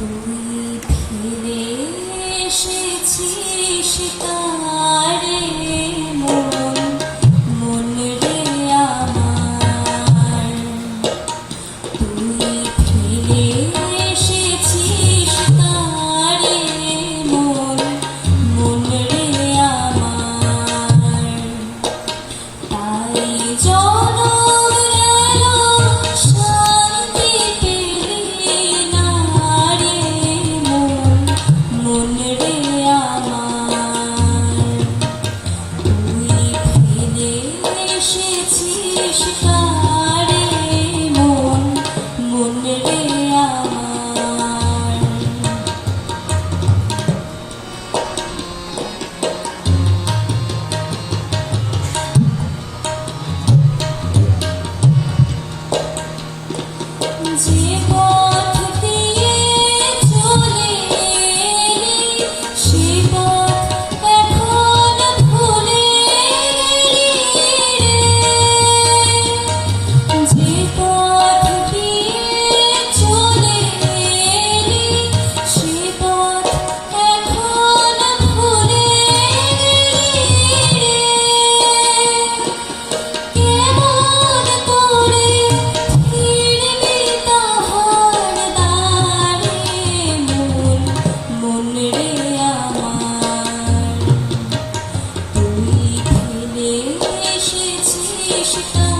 তুই ফিরে এসেছিস তারে 寂寞 Chico.